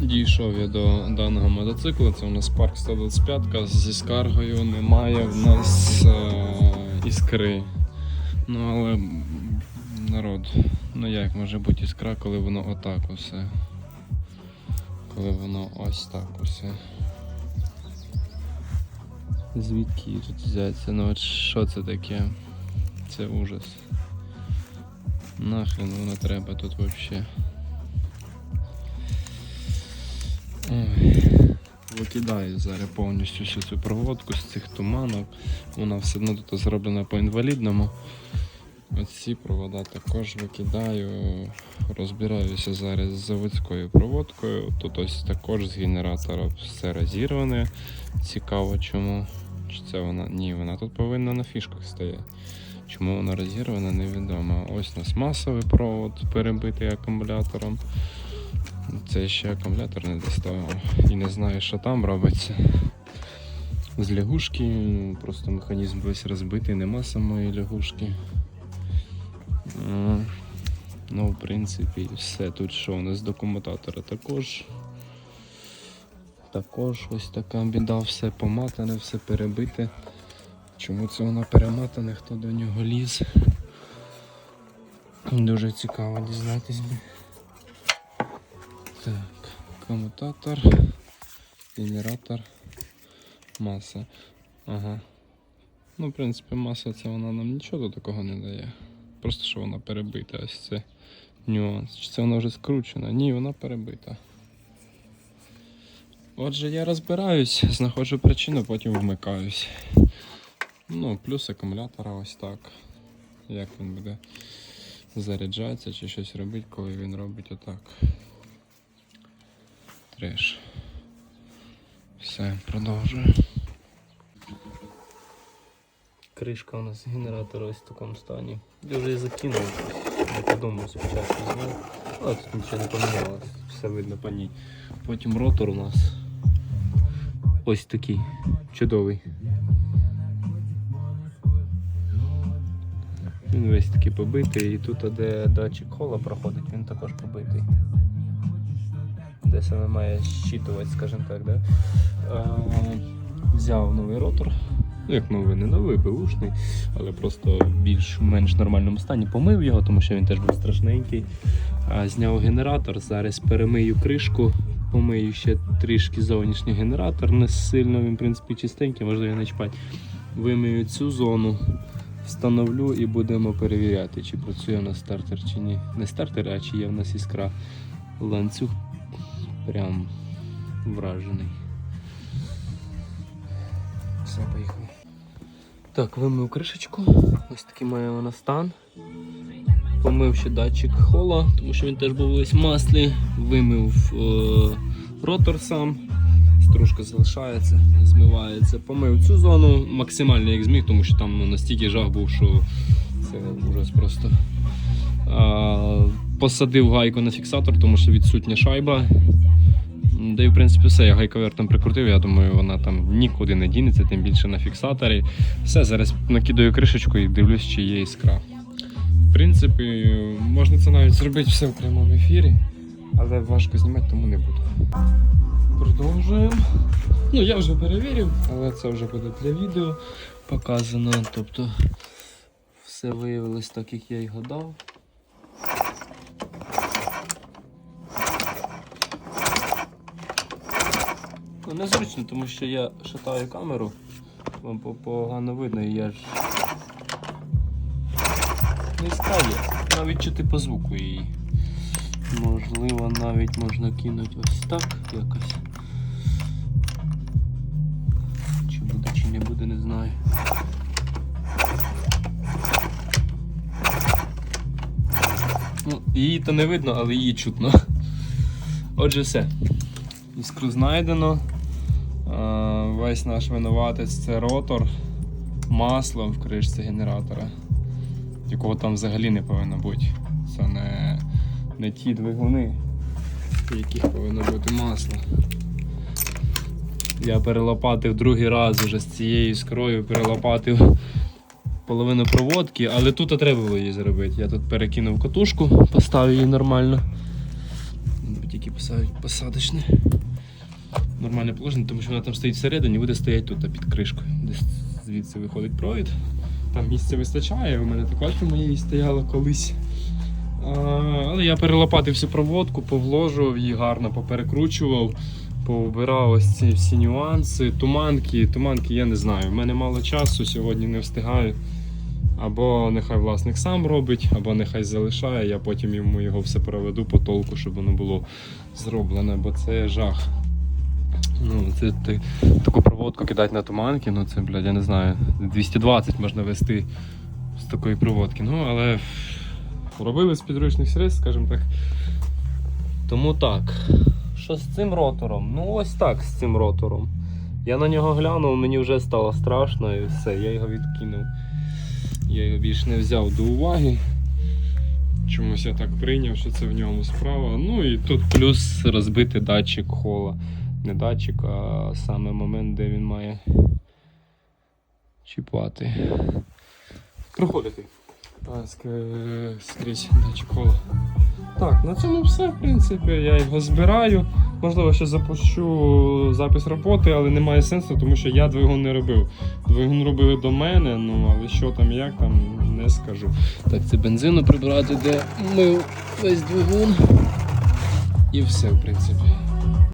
Дійшов я до даного мотоциклу. Це у нас парк 125 зі скаргою немає в нас е, іскри. Ну але народ, ну як може бути іскра, коли воно отак усе. Коли воно ось так усе. Звідки її тут взяться? Ну от що це таке? Це ужас. Нахрен воно треба тут взагалі. Викидаю зараз повністю всю цю проводку з цих туманок. Вона все одно тут зроблена по інвалідному. Оці провода також викидаю. Розбираюся зараз з заводською проводкою. Тут ось також з генератора все розірване. Цікаво чому. Чи це вона? Ні, вона тут повинна на фішках стояти. Чому вона розірвана, невідомо. Ось у нас масовий провод перебитий акумулятором. Це ще акумулятор не доставив. І не знаю, що там робиться. З лягушки, просто механізм весь розбитий, нема самої лягушки. Ну, в принципі, все. Тут що у нас з документатора також. Також ось така біда, все поматане, все перебите. Чому це воно перематане, хто до нього ліз? Дуже цікаво дізнатись. Так, комутатор, генератор, маса. Ага. Ну, в принципі, маса це вона нам нічого такого не дає. Просто що вона перебита, ось це нюанс. Чи це вона вже скручена? Ні, вона перебита. Отже, я розбираюсь, знаходжу причину, потім вмикаюсь. Ну, плюс акумулятора ось так. Як він буде заряджатися чи щось робити, коли він робить отак. Треш. Все, продовжую. Кришка у нас генератора ось в такому стані. Я вже закинув, не подумав спочатку зняв. Але тут нічого не помінялося, все видно по ній. Потім ротор у нас ось такий чудовий. Він весь такий побитий, і тут, де датчик хола проходить, він також побитий. Де саме має щитувати, скажімо так, да? Взяв новий ротор. Як новий, не новий, беушний, але просто в більш-менш нормальному стані. Помив його, тому що він теж був страшненький. Зняв генератор, зараз перемию кришку, помию ще трішки зовнішній генератор, не сильно він, в принципі, чистенький, можливо, не чіпати. Вимию цю зону, встановлю і будемо перевіряти, чи працює у нас стартер чи ні. Не стартер, а чи є в нас іскра. Ланцюг прям вражений. Все, поїхали. Так, вимив кришечку. Ось такий має вона стан. Помив ще датчик хола, тому що він теж був весь в маслі. Вимив е, ротор сам. Стружка залишається, змивається. Помив цю зону максимально як зміг, тому що там ну, настільки жах був, що це ужас просто. А, посадив гайку на фіксатор, тому що відсутня шайба. Да і в принципі все, я гайковертом прикрутив, я думаю, вона там нікуди не дінеться, тим більше на фіксаторі. Все, зараз накидаю кришечку і дивлюсь, чи є іскра. В принципі, можна це навіть зробити все в прямому ефірі, але важко знімати, тому не буду. Продовжуємо. Ну, я вже перевірив, але це вже буде для відео показано. Тобто все виявилось так, як я й гадав. Незручно, тому що я шатаю камеру, вам погано видно і я ж не ставлю. Навіть чути по звуку її. Можливо, навіть можна кинути ось так якось. Чи буде, чи не буде, не знаю. Ну, її то не видно, але її чутно. Отже, все. Іскру знайдено. А, Весь наш винуватець це ротор, масло в кришці генератора, якого там взагалі не повинно бути. Це не, не ті двигуни, в яких повинно бути масло. Я перелопатив другий раз вже з цією іскрою, перелопатив половину проводки, але тут треба було її зробити. Я тут перекинув катушку, поставив її нормально. тільки посадочне. Нормальне положення, тому що вона там стоїть всередині, буде стояти тут під кришкою. Десь звідси виходить провід. Там місця вистачає, у мене також у моєї стояла колись. А, але я перелопатив всю проводку, повложував її гарно, поперекручував, повбирав ось ці всі нюанси. Туманки, туманки я не знаю. У мене мало часу, сьогодні не встигаю. Або нехай власник сам робить, або нехай залишає, я потім йому його все проведу по толку, щоб воно було зроблене, бо це жах. Ну, це ти, таку проводку кидати на туманки, ну це, блядь, я не знаю, 220 можна вести з такої проводки. Ну, але робили з підручних средств, скажімо так. Тому так. Що з цим ротором? Ну, ось так з цим ротором. Я на нього глянув, мені вже стало страшно і все, я його відкинув. Я його більш не взяв до уваги. Чомусь я так прийняв, що це в ньому справа. Ну і тут плюс розбитий датчик хола. Не датчик, а саме момент, де він має чіпати. Проходити. Скрізь датчик хола. Так, на цьому все, в принципі. Я його збираю. Можливо, ще запущу запис роботи, але немає сенсу, тому що я двигун не робив. Двигун робили до мене, ну але що там, як там, не скажу. Так, це бензину прибрати, де мив весь двигун. І все, в принципі.